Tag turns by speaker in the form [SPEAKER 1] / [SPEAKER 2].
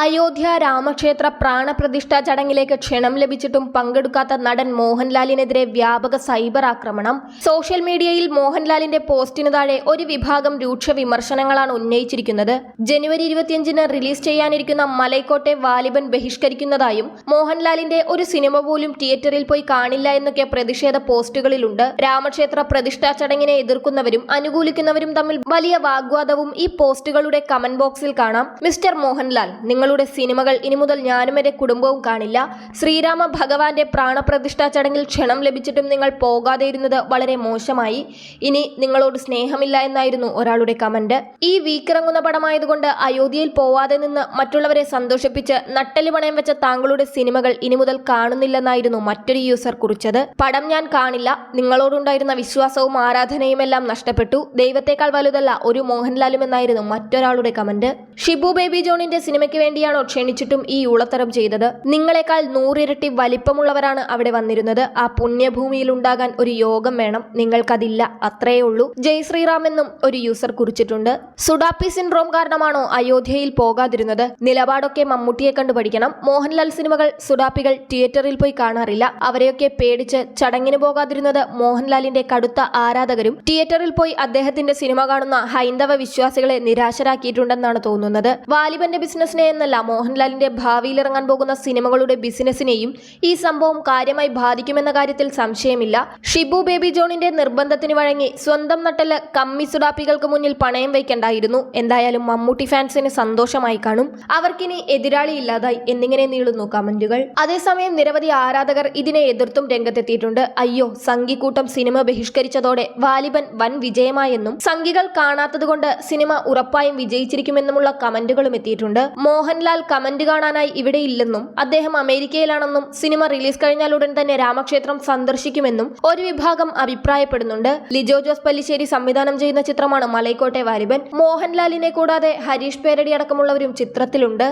[SPEAKER 1] അയോധ്യ രാമക്ഷേത്ര പ്രാണപ്രതിഷ്ഠ ചടങ്ങിലേക്ക് ക്ഷണം ലഭിച്ചിട്ടും പങ്കെടുക്കാത്ത നടൻ മോഹൻലാലിനെതിരെ വ്യാപക സൈബർ ആക്രമണം. സോഷ്യൽ മീഡിയയിൽ മോഹൻലാലിന്റെ പോസ്റ്റിനു താഴെ ഒരു വിഭാഗം രൂക്ഷ വിമർശനങ്ങളാണ് ഉന്നയിച്ചിരിക്കുന്നത്. ജനുവരി ഇരുപത്തിയഞ്ചിന് റിലീസ് ചെയ്യാനിരിക്കുന്ന മലൈക്കോട്ടെ വാലിബൻ ബഹിഷ്കരിക്കുന്നതായും മോഹൻലാലിന്റെ ഒരു സിനിമ പോലും തിയേറ്ററിൽ പോയി കാണില്ല എന്നൊക്കെ പ്രതിഷേധ പോസ്റ്റുകളിലുണ്ട്. രാമക്ഷേത്ര പ്രതിഷ്ഠാ ചടങ്ങിനെ എതിർക്കുന്നവരും അനുകൂലിക്കുന്നവരും തമ്മിൽ വലിയ വാഗ്വാദവും ഈ പോസ്റ്റുകളുടെ കമന്റ് ബോക്സിൽ കാണാം. മിസ്റ്റർ മോഹൻലാൽ നിങ്ങളുടെ സിനിമകൾ ഇനി മുതൽ ഞാനും എന്റെ കുടുംബവും കാണില്ല. ശ്രീരാമ ഭഗവാന്റെ പ്രാണപ്രതിഷ്ഠാ ചടങ്ങിൽ ക്ഷണം ലഭിച്ചിട്ടും നിങ്ങൾ പോകാതെ ഇരുന്നത് വളരെ മോശമായി. ഇനി നിങ്ങളോട് സ്നേഹമില്ല എന്നായിരുന്നു ഒരാളുടെ കമന്റ്. ഈ വീക്കിറങ്ങുന്ന പടമായതുകൊണ്ട് അയോധ്യയിൽ പോവാതെ നിന്ന് മറ്റുള്ളവരെ സന്തോഷിപ്പിച്ച് നട്ടൽ പണയം വെച്ച താങ്കളുടെ സിനിമകൾ ഇനി മുതൽ കാണുന്നില്ലെന്നായിരുന്നു മറ്റൊരു യൂസർ കുറിച്ചത്. പടം ഞാൻ കാണില്ല. നിങ്ങളോടുണ്ടായിരുന്ന വിശ്വാസവും ആരാധനയും എല്ലാം നഷ്ടപ്പെട്ടു. ദൈവത്തെക്കാൾ വലുതല്ല ഒരു മോഹൻലാലും എന്നായിരുന്നു മറ്റൊരാളുടെ കമന്റ്. ഷിബു ബേബി ജോണിന്റെ സിനിമയ്ക്ക് വേണ്ടിയാണോ ക്ഷണിച്ചിട്ടും ഈ ഊളത്തരം ചെയ്തത്? നിങ്ങളെക്കാൾ നൂറിരട്ടി വലിപ്പമുള്ളവരാണ് അവിടെ വന്നിരുന്നത്. ആ പുണ്യഭൂമിയിൽ ഉണ്ടാകാൻ ഒരു യോഗം വേണം. നിങ്ങൾക്കതില്ല. അത്രയേ ഉള്ളൂ. ജയ് ശ്രീറാം എന്നും ഒരു യൂസർ കുറിച്ചിട്ടുണ്ട്. സുഡാപ്പി സിൻഡ്രോം കാരണമാണോ അയോധ്യയിൽ പോകാതിരുന്നത്? നിലപാടൊക്കെ മമ്മൂട്ടിയെ കണ്ടു പഠിക്കണം. മോഹൻലാൽ സിനിമകൾ സുഡാപ്പികൾ തിയേറ്ററിൽ പോയി കാണാറില്ല. അവരെയൊക്കെ പേടിച്ച് ചടങ്ങിന് പോകാതിരുന്നത് മോഹൻലാലിന്റെ കടുത്ത ആരാധകരും തിയേറ്ററിൽ പോയി അദ്ദേഹത്തിന്റെ സിനിമ കാണുന്ന ഹൈന്ദവ വിശ്വാസികളെ നിരാശരാക്കിയിട്ടുണ്ടെന്നാണ് തോന്നുന്നത്. വാലിബന്റെ ബിസിനസിനെ എന്നല്ല മോഹൻലാലിന്റെ ഭാവിയിൽ ഇറങ്ങാൻ പോകുന്ന സിനിമകളുടെ ബിസിനസിനെയും ഈ സംഭവം കാര്യമായി ബാധിക്കുമെന്ന കാര്യത്തിൽ സംശയമില്ല. ഷിബു ബേബി ജോണിന്റെ നിർബന്ധത്തിന് വഴങ്ങി സ്വന്തം നട്ടൽ കമ്മി സുഡാപ്പികൾക്ക് മുന്നിൽ പണയം വയ്ക്കണ്ടായിരുന്നു. എന്തായാലും മമ്മൂട്ടി ഫാൻസിന് സന്തോഷമായി കാണും. അവർക്കിനി എതിരാളി ഇല്ലാതായി എന്നിങ്ങനെ നീളുന്നു കമന്റുകൾ. അതേസമയം നിരവധി ആരാധകർ ഇതിനെ എതിർത്തും രംഗത്തെത്തിയിട്ടുണ്ട്. അയ്യോ സംഘിക്കൂട്ടം സിനിമ ബഹിഷ്കരിച്ചതോടെ വാലിബൻ വൻ വിജയമായെന്നും സംഘികൾ കാണാത്തതുകൊണ്ട് സിനിമ ഉറപ്പായും വിജയിച്ചിരിക്കുമെന്നുമുള്ള കമന്റുകളും എത്തിയിട്ടുണ്ട്. മോഹൻലാൽ കമന്റ് കാണാനായി ഇവിടെ ഇല്ലെന്നും അദ്ദേഹം അമേരിക്കയിലാണെന്നും സിനിമ റിലീസ് കഴിഞ്ഞാൽ ഉടൻ തന്നെ രാമക്ഷേത്രം സന്ദർശിക്കുമെന്നും ഒരു വിഭാഗം അഭിപ്രായപ്പെടുന്നുണ്ട്. ലിജോ ജോസ് പല്ലിശ്ശേരി സംവിധാനം ചെയ്യുന്ന ചിത്രമാണ് മലൈക്കോട്ടെ വാലിബൻ മോഹൻലാലിനെ കൂടാതെ ഹരീഷ് പേരടി അടക്കമുള്ളവരും ചിത്രത്തിലുണ്ട്.